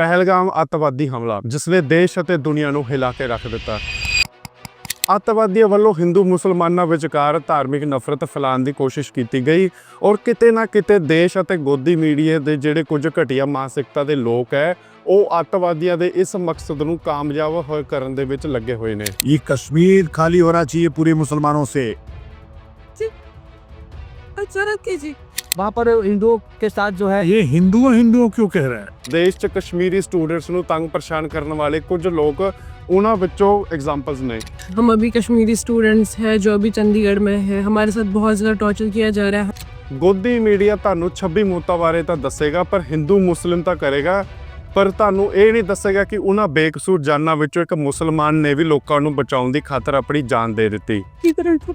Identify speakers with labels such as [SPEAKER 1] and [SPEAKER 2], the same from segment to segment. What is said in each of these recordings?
[SPEAKER 1] ਪਹਿਲਗਾਮ ਅੱਤਵਾਦੀ ਹਮਲਾ ਜਿਸ ਨੇ ਦੇਸ਼ ਅਤੇ ਦੁਨੀਆ ਨੂੰ ਹਿਲਾ ਕੇ ਰੱਖ ਦਿੱਤਾ। ਅੱਤਵਾਦੀਆਂ ਵੱਲੋਂ ਹਿੰਦੂ ਮੁਸਲਮਾਨਾਂ ਵਿਚਕਾਰ ਧਾਰਮਿਕ ਨਫ਼ਰਤ ਫੈਲਾਉਣ ਦੀ ਕੋਸ਼ਿਸ਼ ਕੀਤੀ ਗਈ ਔਰ ਕਿਤੇ ਨਾ ਕਿਤੇ ਦੇਸ਼ ਅਤੇ ਗੋਦੀ ਮੀਡੀਆ ਦੇ ਜਿਹੜੇ ਕੁਝ ਘਟੀਆ ਮਾਨਸਿਕਤਾ ਦੇ ਲੋਕ ਹੈ ਉਹ ਅੱਤਵਾਦੀਆਂ ਦੇ ਇਸ ਮਕਸਦ ਨੂੰ ਕਾਮਯਾਬ ਹੋਏ ਕਰਨ ਦੇ ਵਿੱਚ ਲੱਗੇ ਹੋਏ ਨੇ।
[SPEAKER 2] ਇਹ ਕਸ਼ਮੀਰ ਖਾਲੀ ਹੋਣਾ ਚਾਹੀਏ ਪੂਰੇ ਮੁਸਲਮਾਨੋਂ ਸੇ।
[SPEAKER 3] ਅੱਛਾ ਰੱਖੀ ਜੀ?
[SPEAKER 4] वहाँ पर हिंदुओं के साथ जो है
[SPEAKER 2] ये हिंदुओं हिंदुओं क्यों कह रहे हैं
[SPEAKER 1] ਦੇਸ਼ 'ਚ ਕਸ਼ਮੀਰੀ ਸਟੂਡੈਂਟਸ ਨੂੰ ਤੰਗ ਪਰੇਸ਼ਾਨ ਕਰਨ ਵਾਲੇ ਕੁਝ ਲੋਕ ਉਹਨਾਂ ਵਿੱਚੋਂ ਐਗਜ਼ਾਮਪਲਸ ਨੇ
[SPEAKER 3] हम अभी कश्मीरी स्टूडेंट्स हैं जो अभी चंडीगढ़ में है हमारे साथ बहुत ज़्यादा टॉर्चर किया जा रहा है
[SPEAKER 1] ਗੋਦੀ ਮੀਡੀਆ ਤੁਹਾਨੂੰ 26 ਮੌਤਾਂ ਬਾਰੇ ਤਾਂ ਦੱਸੇਗਾ ਪਰ ਹਿੰਦੂ ਮੁਸਲਿਮ ਤਾਂ ਕਰੇਗਾ ਪਰ ਤੁਹਾਨੂੰ ਇਹ ਨਹੀਂ ਦੱਸੇਗਾ ਕਿ ਉਹਨਾਂ ਬੇਕਸੂਰ ਜਾਨਾਂ ਵਿੱਚੋਂ ਇੱਕ ਮੁਸਲਮਾਨ ਨੇ ਵੀ ਲੋਕਾਂ ਨੂੰ ਬਚਾਉਣ ਦੀ ਖਾਤਰ ਆਪਣੀ ਜਾਨ ਦੇ ਦਿੱਤੀ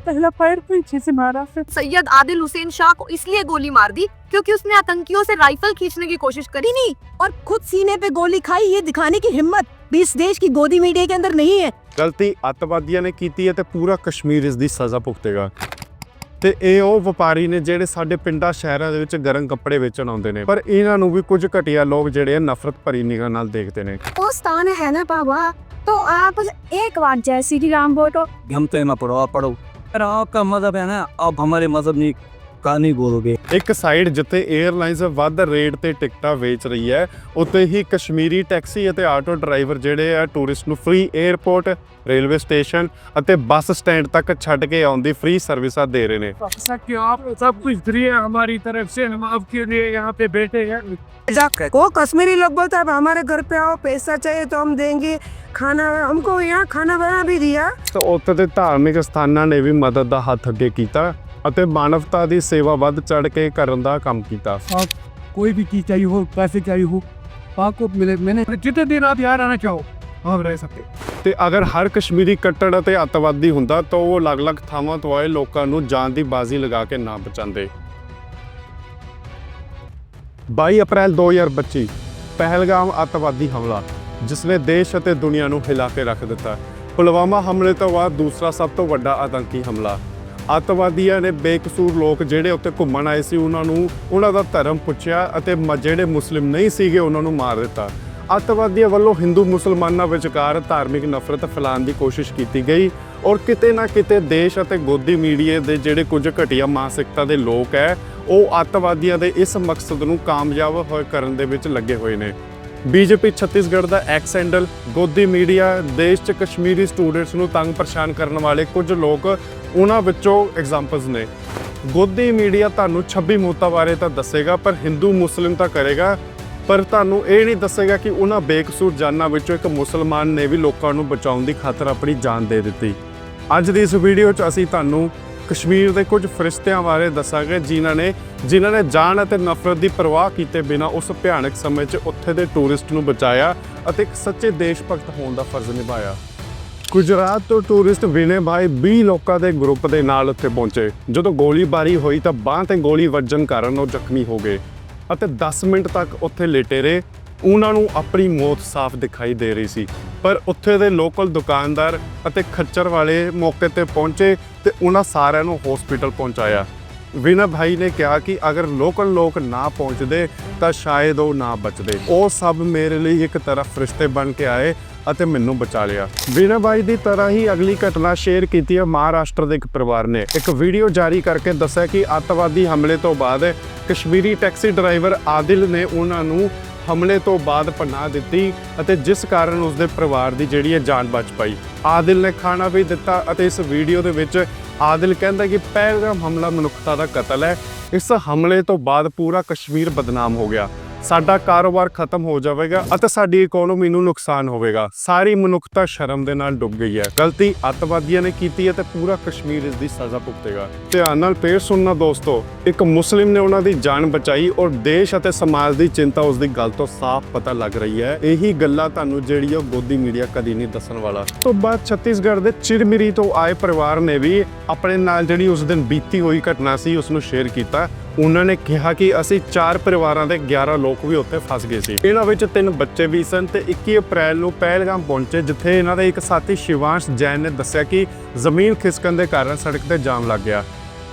[SPEAKER 3] पहला फायर पीछे से मारा फिर
[SPEAKER 5] सैयद आदिल हुसैन शाह को इसलिए गोली मार दी क्योंकि उसने आतंकियों से राइफल खींचने की कोशिश करी नहीं
[SPEAKER 6] और खुद सीने पे गोली खाई ये दिखाने की हिम्मत भी इस देश की गोदी मीडिया के अंदर नहीं है
[SPEAKER 1] ਗਲਤੀ ਅੱਤਵਾਦੀਆਂ ਨੇ ਕੀਤੀ ਹੈ ਤੇ ਪੂਰਾ ਕਸ਼ਮੀਰ ਇਸ ਦੀ ਸਜ਼ਾ ਭੁਗਤੇਗਾ ਤੇ ਇਹ ਉਹ ਵਪਾਰੀ ਨੇ ਜਿਹੜੇ ਸਾਡੇ ਪਿੰਡਾਂ ਸ਼ਹਿਰਾਂ ਦੇ ਵਿੱਚ ਗਰਮ ਕੱਪੜੇ ਵੇਚਣ ਆਉਂਦੇ ਨੇ ਪਰ ਇਹਨਾਂ ਨੂੰ ਵੀ ਕੁਝ ਘਟੀਆ ਲੋਕ ਜਿਹੜੇ ਆ ਨਫ਼ਰਤ ਭਰੀ ਨਿਗਾਹ ਨਾਲ ਦੇਖਦੇ ਨੇ
[SPEAKER 7] वो स्थान है ना बाबा तो आप एक बार जय श्री राम बोलो
[SPEAKER 4] हम तो में पढ़ो आप पढ़ो अरे आपका मजहब है ना आप हमारे मजहब नहीं ਨਹੀਂ ਬੋਲੋਗੇ
[SPEAKER 1] ਇੱਕ ਸਾਈਡ ਜਿੱਥੇ 에ਅਰਲਾਈਨਸ ਵੱਧ ਰੇਟ ਤੇ ਟਿਕਟਾਂ ਵੇਚ ਰਹੀ ਹੈ ਉੱਥੇ ਹੀ ਕਸ਼ਮੀਰੀ ਟੈਕਸੀ ਅਤੇ ਆਟੋ ਡਰਾਈਵਰ ਜਿਹੜੇ ਆ ਟੂਰਿਸਟ ਨੂੰ ਫ੍ਰੀ 에ਅਰਪੋਰਟ ਰੇਲਵੇ ਸਟੇਸ਼ਨ ਅਤੇ ਬੱਸ ਸਟੈਂਡ ਤੱਕ ਛੱਡ ਕੇ ਆਉਣ ਫ੍ਰੀ ਸਰਵਿਸਾਂ ਦੇ ਰਹੇ ਨੇ।
[SPEAKER 8] ऐसा क्यों आप सब कुछ फ्री है हमारी तरफ से हम आपके लिए यहाँ पे बैठे हैं जाकर
[SPEAKER 3] वो कश्मीरी लोग बोलता है हमारे घर पे आओ पैसा चाहिए तो हम देंगे खाना हमको यहाँ खाना बना भी दिया
[SPEAKER 1] तो ਉੱਥੇ ਦੇ ਧਾਰਮਿਕ ਸਥਾਨਾਂ ਨੇ ਵੀ ਮਦਦ ਦਾ ਹੱਥ ਅੱਗੇ ਕੀਤਾ। ਅਤੇ ਮਾਨਵਤਾ ਦੀ ਸੇਵਾ ਵੱਧ ਚੜ ਕੇ ਕਰਨ ਦਾ ਕੰਮ ਕੀਤਾ
[SPEAKER 8] कोई भी चीज चाहिए हो पैसे चाहिए हो आपको मिले मैंने जितने दिन आप यहाँ रहना चाहो आप रह सकते
[SPEAKER 1] ਤੇ ਅਗਰ ਹਰ ਕਸ਼ਮੀਰੀ ਕੱਟੜ ਅਤੇ ਅੱਤਵਾਦੀ ਹੁੰਦਾ ਤਾਂ ਉਹ ਅਲੱਗ-ਅਲੱਗ ਥਾਵਾਂ ਤੋਂ ਆਏ ਲੋਕਾਂ ਨੂੰ ਜਾਨ ਦੀ ਬਾਜ਼ੀ ਲਗਾ ਕੇ ਨਾ ਬਚਾਉਂਦੇ 22 ਅਪ੍ਰੈਲ 2025 ਪਹਿਲਗਾਮ ਅੱਤਵਾਦੀ ਹਮਲਾ ਜਿਸ ਨੇ ਦੇਸ਼ ਅਤੇ ਦੁਨੀਆ ਨੂੰ ਹਿਲਾ ਕੇ ਰੱਖ ਦਿੱਤਾ ਪੁਲਵਾਮਾ ਹਮਲੇ ਤੋਂ ਬਾਅਦ ਦੂਸਰਾ ਸਭ ਤੋਂ ਵੱਡਾ ਆਤੰਕੀ ਹਮਲਾ ਅੱਤਵਾਦੀਆਂ ਨੇ ਬੇਕਸੂਰ ਲੋਕ ਜਿਹੜੇ ਉੱਤੇ ਘੁੰਮਣ ਆਏ ਸੀ, ਉਹਨਾਂ ਨੂੰ, ਉਹਨਾਂ ਦਾ ਧਰਮ ਪੁੱਛਿਆ ਅਤੇ ਮ- ਜਿਹੜੇ ਮੁਸਲਿਮ ਨਹੀਂ ਸੀਗੇ, ਉਹਨਾਂ ਨੂੰ ਮਾਰ ਦਿੱਤਾ। ਅੱਤਵਾਦੀਆਂ ਵੱਲੋਂ ਹਿੰਦੂ ਮੁਸਲਮਾਨਾਂ ਵਿਚਕਾਰ ਧਾਰਮਿਕ ਨਫ਼ਰਤ ਫੈਲਾਉਣ ਦੀ ਕੋਸ਼ਿਸ਼ ਕੀਤੀ ਗਈ ਔਰ ਕਿਤੇ ਨਾ ਕਿਤੇ ਦੇਸ਼ ਅਤੇ ਗੋਦੀ ਮੀਡੀਆ ਦੇ ਜਿਹੜੇ ਕੁਝ ਘਟੀਆ ਮਾਨਸਿਕਤਾ ਦੇ ਲੋਕ ਹੈ, ਉਹ ਅੱਤਵਾਦੀਆਂ ਦੇ ਇਸ ਮਕਸਦ ਨੂੰ ਕਾਮਯਾਬ ਹੋਏ ਕਰਨ ਦੇ ਵਿੱਚ ਲੱਗੇ ਹੋਏ ਨੇ। ਬੀਜੇਪੀ ਛੱਤੀਸਗੜ੍ਹ ਦਾ ਐਕਸ ਹੈਂਡਲ ਗੋਦੀ ਮੀਡੀਆ, ਦੇਸ਼ 'ਚ ਕਸ਼ਮੀਰੀ ਸਟੂਡੈਂਟਸ ਨੂੰ ਤੰਗ ਪਰੇਸ਼ਾਨ ਕਰਨ ਵਾਲੇ ਕੁਝ ਲੋਕ ਉਹਨਾਂ ਵਿੱਚੋਂ ਐਗਜ਼ਾਮਪਲਸ ਨੇ। ਗੋਦੀ ਮੀਡੀਆ ਤੁਹਾਨੂੰ 26 ਮੌਤਾਂ ਬਾਰੇ ਤਾਂ ਦੱਸੇਗਾ, ਪਰ ਹਿੰਦੂ ਮੁਸਲਿਮ ਤਾਂ ਕਰੇਗਾ। ਪਰ ਤੁਹਾਨੂੰ ਇਹ ਨਹੀਂ ਦੱਸੇਗਾ ਕਿ ਉਹਨਾਂ ਬੇਕਸੂਰ ਜਾਨਾਂ ਵਿੱਚੋਂ ਇੱਕ ਮੁਸਲਮਾਨ ਨੇ ਵੀ ਲੋਕਾਂ ਨੂੰ ਬਚਾਉਣ ਦੀ ਖਾਤਰ ਆਪਣੀ ਜਾਨ ਦੇ ਦਿੱਤੀ। ਅੱਜ ਦੀ ਇਸ ਵੀਡੀਓ 'ਚ ਅਸੀਂ ਤੁਹਾਨੂੰ ਕਸ਼ਮੀਰ ਦੇ ਕੁਝ ਫਰਿਸ਼ਤਿਆਂ ਬਾਰੇ ਦੱਸਾਂਗੇ, ਜਿਨ੍ਹਾਂ ਨੇ ਜਿਨ੍ਹਾਂ ਨੇ ਜਾਨ ਅਤੇ ਨਫ਼ਰਤ ਦੀ ਪਰਵਾਹ ਕੀਤੇ ਬਿਨਾਂ ਉਸ ਭਿਆਨਕ ਸਮੇਂ 'ਚ ਉੱਥੇ ਦੇ ਟੂਰਿਸਟ ਨੂੰ ਬਚਾਇਆ ਅਤੇ ਇੱਕ ਸੱਚੇ ਦੇਸ਼ ਭਗਤ ਹੋਣ ਦਾ ਫਰਜ਼ ਨਿਭਾਇਆ। ਗੁਜਰਾਤ ਤੋਂ ਟੂਰਿਸਟ ਵਿਨੇ ਭਾਈ 20 ਲੋਕਾਂ ਦੇ ਗਰੁੱਪ ਦੇ ਨਾਲ ਉੱਥੇ ਪਹੁੰਚੇ। ਜਦੋਂ ਗੋਲੀਬਾਰੀ ਹੋਈ ਤਾਂ ਬਾਂਹ ਤੇ ਗੋਲੀ ਵੱਜਣ ਕਾਰਨ ਉਹ ਜ਼ਖਮੀ ਹੋ ਗਏ ਅਤੇ 10 ਮਿੰਟ ਤੱਕ ਉੱਥੇ ਲੇਟੇ ਰਹੇ। ਉਹਨਾਂ ਨੂੰ ਆਪਣੀ ਮੌਤ ਸਾਫ਼ ਦਿਖਾਈ ਦੇ ਰਹੀ ਸੀ। ਪਰ ਉੱਥੇ ਦੇ ਲੋਕਲ ਦੁਕਾਨਦਾਰ ਅਤੇ ਖੱਚਰ ਵਾਲੇ ਮੌਕੇ ਤੇ ਪਹੁੰਚੇ ਤੇ ਉਹਨਾਂ ਸਾਰਿਆਂ ਨੂੰ ਹਸਪੀਟਲ ਪਹੁੰਚਾਇਆ। ਵਿਨਾ ਭਾਈ ਨੇ ਕਿਹਾ ਕਿ ਅਗਰ ਲੋਕਲ ਲੋਕ ਨਾ ਪਹੁੰਚਦੇ ਤਾਂ ਸ਼ਾਇਦ ਉਹ ਨਾ ਬਚਦੇ। ਉਹ ਸਭ ਮੇਰੇ ਲਈ ਇੱਕ ਤਰ੍ਹਾਂ ਫਰਿਸ਼ਤੇ ਬਣ ਕੇ ਆਏ ਅਤੇ ਮੈਨੂੰ ਬਚਾ ਲਿਆ। ਵਿਨਾ ਭਾਈ ਦੀ ਤਰ੍ਹਾਂ ਹੀ ਅਗਲੀ ਘਟਨਾ ਸ਼ੇਅਰ ਕੀਤੀ ਹੈ ਮਹਾਰਾਸ਼ਟਰ ਦੇ ਇੱਕ ਪਰਿਵਾਰ ਨੇ। ਇੱਕ ਵੀਡੀਓ ਜਾਰੀ ਕਰਕੇ ਦੱਸਿਆ ਕਿ ਅੱਤਵਾਦੀ ਹਮਲੇ ਤੋਂ ਬਾਅਦ ਕਸ਼ਮੀਰੀ ਟੈਕਸੀ ਡਰਾਈਵਰ ਆਦਿਲ ਨੇ ਉਹਨਾਂ ਨੂੰ ਹਮਲੇ ਤੋਂ ਬਾਅਦ ਪਨਾਹ ਦਿੱਤੀ ਅਤੇ ਜਿਸ ਕਾਰਨ ਉਸਦੇ ਪਰਿਵਾਰ ਦੀ ਜਿਹੜੀ ਹੈ ਜਾਨ ਬਚ ਪਾਈ। ਆਦਿਲ ਨੇ ਖਾਣਾ ਵੀ ਦਿੱਤਾ ਅਤੇ ਇਸ ਵੀਡੀਓ ਦੇ ਵਿੱਚ ਆਦਿਲ ਕਹਿੰਦਾ ਕਿ ਪਹਿਲਗਾਮ ਹਮਲਾ ਮਨੁੱਖਤਾ ਦਾ ਕਤਲ ਹੈ। ਇਸ ਹਮਲੇ ਤੋਂ ਬਾਅਦ ਪੂਰਾ ਕਸ਼ਮੀਰ ਬਦਨਾਮ ਹੋ ਗਿਆ। ਸਾਡਾ ਕਾਰੋਬਾਰ ਖਤਮ ਹੋ ਜਾਵੇਗਾ ਅਤੇ ਸਾਡੀ ਇਕਨੋਮੀ ਨੂੰ ਨੁਕਸਾਨ ਹੋਵੇਗਾ। ਸਾਰੀ ਮਨੁੱਖਤਾ ਸ਼ਰਮ ਦੇ ਨਾਲ ਡੁੱਬ ਗਈ ਹੈ। ਗਲਤੀ ਅੱਤਵਾਦੀਆਂ ਨੇ ਕੀਤੀ ਹੈ ਤੇ ਪੂਰਾ ਕਸ਼ਮੀਰ ਇਸ ਦੀ ਸਜ਼ਾ ਭੁਗਤੇਗਾ। ਧਿਆਨ ਨਾਲ ਫੇਰ ਸੁਣਨਾ ਦੋਸਤੋ, ਇੱਕ ਮੁਸਲਿਮ ਨੇ ਉਹਨਾਂ ਦੀ ਜਾਨ ਬਚਾਈ ਔਰ ਦੇਸ਼ ਅਤੇ ਸਮਾਜ ਦੀ ਚਿੰਤਾ ਉਸ ਦੀ ਗੱਲ ਤੋਂ ਸਾਫ਼ ਪਤਾ ਲੱਗ ਰਹੀ ਹੈ। ਇਹੀ ਗੱਲਾਂ ਤੁਹਾਨੂੰ ਜਿਹੜੀ ਉਹ ਗੋਦੀ ਮੀਡੀਆ ਕਦੀ ਨਹੀਂ ਦੱਸਣ ਵਾਲਾ। ਤੋਂ ਬਾਅਦ ਛੱਤੀਸਗੜ੍ਹ ਦੇ ਚਿਰਮਿਰੀ ਤੋਂ ਆਏ ਪਰਿਵਾਰ ਨੇ ਵੀ ਆਪਣੇ ਨਾਲ ਜਿਹੜੀ ਉਸ ਦਿਨ ਬੀਤੀ ਹੋਈ ਘਟਨਾ ਸੀ ਉਸ ਨੂੰ ਸ਼ੇਅਰ ਕੀਤਾ। ਉਹਨਾਂ ਨੇ ਕਿਹਾ ਕਿ ਅਸੀਂ ਚਾਰ ਪਰਿਵਾਰਾਂ ਦੇ 11 ਲੋਕ ਵੀ ਉੱਥੇ ਫਸ ਗਏ ਸੀ। ਇਹਨਾਂ ਵਿੱਚ ਤਿੰਨ ਬੱਚੇ ਵੀ ਸਨ ਤੇ 21 ਅਪ੍ਰੈਲ ਨੂੰ ਪਹਿਲਗਾਮ ਪਹੁੰਚੇ, ਜਿੱਥੇ ਇਹਨਾਂ ਦੇ ਇੱਕ ਸਾਥੀ ਸ਼ਿਵਾਂਸ਼ ਜੈਨ ਨੇ ਦੱਸਿਆ ਕਿ ਜ਼ਮੀਨ ਖਿਸਕਣ ਦੇ ਕਾਰਨ ਸੜਕ ਤੇ ਜਾਮ ਲੱਗ ਗਿਆ।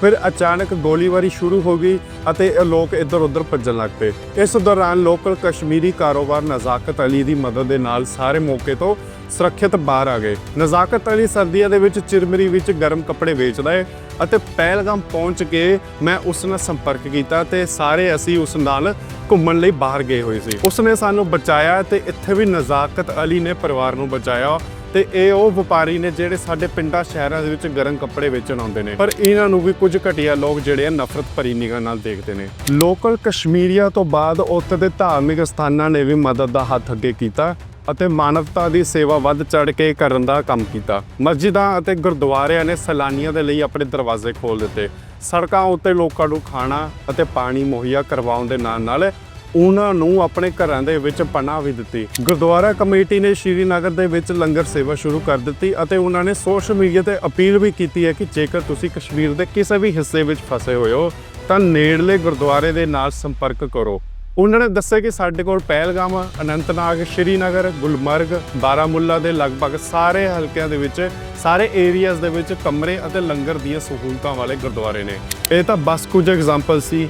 [SPEAKER 1] ਫਿਰ ਅਚਾਨਕ ਗੋਲੀਬਾਰੀ ਸ਼ੁਰੂ ਹੋ ਗਈ ਅਤੇ ਇਹ ਲੋਕ ਇੱਧਰ ਉੱਧਰ ਭੱਜਣ ਲੱਗ ਪਏ। ਇਸ ਦੌਰਾਨ ਲੋਕਲ ਕਸ਼ਮੀਰੀ ਕਾਰੋਬਾਰ ਨਜ਼ਾਕਤ ਅਲੀ ਦੀ ਮਦਦ ਦੇ ਨਾਲ ਸਾਰੇ ਮੌਕੇ ਤੋਂ ਸੁਰੱਖਿਅਤ ਬਾਹਰ ਆ ਗਏ। ਨਜ਼ਾਕਤ ਅਲੀ ਸਰਦੀਆਂ ਦੇ ਵਿੱਚ ਚਿਰਮਰੀ ਵਿੱਚ ਗਰਮ ਕੱਪੜੇ ਵੇਚਦਾ ਹੈ ਅਤੇ ਪਹਿਲਗਾਮ ਪਹੁੰਚ ਕੇ ਮੈਂ ਉਸ ਨਾਲ ਸੰਪਰਕ ਕੀਤਾ ਤੇ ਸਾਰੇ ਅਸੀਂ ਉਸ ਨਾਲ ਘੁੰਮਣ ਲਈ ਬਾਹਰ ਗਏ ਹੋਏ ਸੀ। ਉਸ ਨੇ ਸਾਨੂੰ ਬਚਾਇਆ ਤੇ ਇੱਥੇ ਵੀ ਨਜ਼ਾਕਤ ਅਲੀ ਨੇ ਪਰਿਵਾਰ ਨੂੰ ਬਚਾਇਆ ਤੇ ਇਹ ਉਹ ਵਪਾਰੀ ਨੇ ਜਿਹੜੇ ਸਾਡੇ ਪਿੰਡਾਂ ਸ਼ਹਿਰਾਂ ਦੇ ਵਿੱਚ ਗਰਮ ਕੱਪੜੇ ਵੇਚਣ ਆਉਂਦੇ ਨੇ। ਪਰ ਇਹਨਾਂ ਨੂੰ ਵੀ ਕੁਝ ਘਟੀਆ ਲੋਕ ਜਿਹੜੇ ਆ ਨਫ਼ਰਤ ਭਰੀ ਨਿਗਾਹ ਨਾਲ ਦੇਖਦੇ ਨੇ। ਲੋਕਲ ਕਸ਼ਮੀਰੀਆ ਤੋਂ ਬਾਅਦ ਉੱਥੇ ਦੇ ਧਾਰਮਿਕ ਸਥਾਨਾਂ ਨੇ ਵੀ ਮਦਦ ਦਾ ਹੱਥ ਅੱਗੇ ਕੀਤਾ। ਅਤੇ ਮਾਨਵਤਾ ਦੀ ਸੇਵਾ ਵੱਧ ਚੜ ਕੇ ਕਰਨ ਦਾ ਕੰਮ ਕੀਤਾ। ਮਸਜਿਦਾਂ ਅਤੇ ਗੁਰਦੁਆਰਿਆਂ ਨੇ ਸੈਲਾਨੀਆਂ ਦੇ ਲਈ ਆਪਣੇ ਦਰਵਾਜ਼ੇ ਖੋਲ੍ਹ ਦਿੱਤੇ। ਸੜਕਾਂ ਉੱਤੇ ਲੋਕਾਂ ਨੂੰ ਖਾਣਾ ਅਤੇ ਪਾਣੀ ਮੁਹੱਈਆ ਕਰਵਾਉਣ ਦੇ ਨਾਲ ਨਾਲ ਉਹਨਾਂ ਨੂੰ ਆਪਣੇ ਘਰਾਂ ਦੇ ਵਿੱਚ ਪਨਾਹ ਵੀ ਦਿੱਤੀ। ਗੁਰਦੁਆਰਾ ਕਮੇਟੀ ਨੇ ਸ਼੍ਰੀਨਗਰ ਦੇ ਵਿੱਚ ਲੰਗਰ ਸੇਵਾ ਸ਼ੁਰੂ ਕਰ ਦਿੱਤੀ ਅਤੇ ਉਹਨਾਂ ਨੇ ਸੋਸ਼ਲ ਮੀਡੀਆ ਤੇ ਅਪੀਲ ਵੀ ਕੀਤੀ ਹੈ ਕਿ ਜੇਕਰ ਤੁਸੀਂ ਕਸ਼ਮੀਰ ਦੇ ਕਿਸੇ ਵੀ ਹਿੱਸੇ ਵਿੱਚ ਫਸੇ ਹੋਏ ਹੋ, ਤਾਂ ਨੇੜਲੇ ਗੁਰਦੁਆਰੇ ਦੇ ਨਾਲ ਸੰਪਰਕ ਕਰੋ। ਉਹਨਾਂ ਨੇ ਦੱਸਿਆ ਕਿ ਸਾਡੇ ਕੋਲ ਪਹਿਲਗਾਮ, ਅਨੰਤਨਾਗ, ਸ਼੍ਰੀਨਗਰ, ਗੁਲਮਰਗ, ਬਾਰਾਮੁੱਲਾ ਦੇ ਲਗਭਗ ਸਾਰੇ ਹਲਕਿਆਂ ਦੇ ਵਿੱਚ, ਸਾਰੇ ਏਰੀਆਜ਼ ਦੇ ਵਿੱਚ ਕਮਰੇ ਅਤੇ ਲੰਗਰ ਦੀਆਂ ਸਹੂਲਤਾਂ ਵਾਲੇ ਗੁਰਦੁਆਰੇ ਨੇ। ਇਹ ਤਾਂ ਬਸ ਕੁਝ ਐਗਜ਼ਾਮਪਲ ਸੀ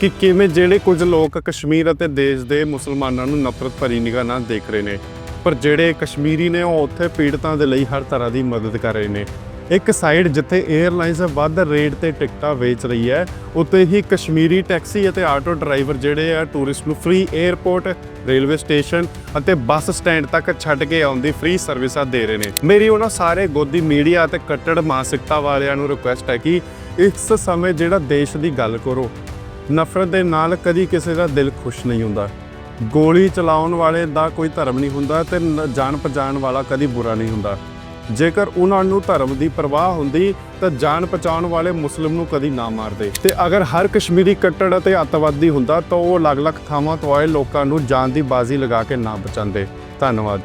[SPEAKER 1] ਕਿ ਕਿਵੇਂ ਜਿਹੜੇ ਕੁਝ ਲੋਕ ਕਸ਼ਮੀਰ ਅਤੇ ਦੇਸ਼ ਦੇ ਮੁਸਲਮਾਨਾਂ ਨੂੰ ਨਫ਼ਰਤ ਭਰੀ ਨਿਗਾਹ ਨਾਲ ਦੇਖ ਰਹੇ ਨੇ, ਪਰ ਜਿਹੜੇ ਕਸ਼ਮੀਰੀ ਨੇ ਉਹ ਉੱਥੇ ਪੀੜਤਾਂ ਦੇ ਲਈ ਹਰ ਤਰ੍ਹਾਂ ਦੀ ਮਦਦ ਕਰ ਰਹੇ ਨੇ। ਇੱਕ ਸਾਈਡ ਜਿੱਥੇ 에ਅਰਲਾਈਨਸ ਵੱਧ ਰੇਟ ਤੇ ਟਿਕਟਾਂ ਵੇਚ ਰਹੀ ਹੈ ਉੱਤੇ ਹੀ ਕਸ਼ਮੀਰੀ ਟੈਕਸੀ ਅਤੇ ਆਟੋ ਡਰਾਈਵਰ ਜਿਹੜੇ ਆ ਟੂਰਿਸਟ ਨੂੰ ਫ੍ਰੀ 에ਅਰਪੋਰਟ ਰੇਲਵੇ ਸਟੇਸ਼ਨ ਅਤੇ ਬੱਸ ਸਟੈਂਡ ਤੱਕ ਛੱਡ ਕੇ ਆਉਣ ਦੀ ਫ੍ਰੀ ਸਰਵਿਸਾਂ ਦੇ ਰਹੇ ਨੇ। ਮੇਰੀ ਉਹਨਾਂ ਸਾਰੇ ਗੋਦੀ ਮੀਡੀਆ ਅਤੇ ਕੱਟੜ ਮਾਨਸਿਕਤਾ ਵਾਲਿਆਂ ਨੂੰ ਰਿਕੁਐਸਟ ਹੈ ਕਿ ਇਸ ਸਮੇਂ ਜਿਹੜਾ ਦੇਸ਼ ਦੀ ਗੱਲ ਕਰੋ, ਨਫ਼ਰਤ ਦੇ ਨਾਲ ਕਦੀ ਕਿਸੇ ਦਾ ਦਿਲ ਖੁਸ਼ ਨਹੀਂ ਹੁੰਦਾ। ਗੋਲੀ ਚਲਾਉਣ ਵਾਲੇ ਦਾ ਕੋਈ ਧਰਮ ਨਹੀਂ ਹੁੰਦਾ ਤੇ ਨ- ਜਾਣ ਪਛਾਣ ਵਾਲਾ ਕਦੀ ਬੁਰਾ ਨਹੀਂ ਹੁੰਦਾ। ਜੇਕਰ ਉਹਨਾਂ ਨੂੰ ਧਰਮ ਦੀ ਪਰਵਾਹ ਹੁੰਦੀ, ਤਾਂ ਜਾਨ ਪਛਾਣ ਵਾਲੇ ਮੁਸਲਿਮ ਨੂੰ ਕਦੀ ਨਾ ਮਾਰਦੇ। ਤੇ ਅਗਰ ਹਰ ਕਸ਼ਮੀਰੀ ਕੱਟੜ ਅਤੇ ਅੱਤਵਾਦੀ ਹੁੰਦਾ, ਤਾਂ ਉਹ ਅਲੱਗ-ਅਲੱਗ ਥਾਵਾਂ ਤੋਂ ਆਏ ਲੋਕਾਂ ਨੂੰ ਜਾਨ ਦੀ ਬਾਜ਼ੀ ਲਗਾ ਕੇ ਨਾ ਬਚਾਉਂਦੇ। ਧੰਨਵਾਦ।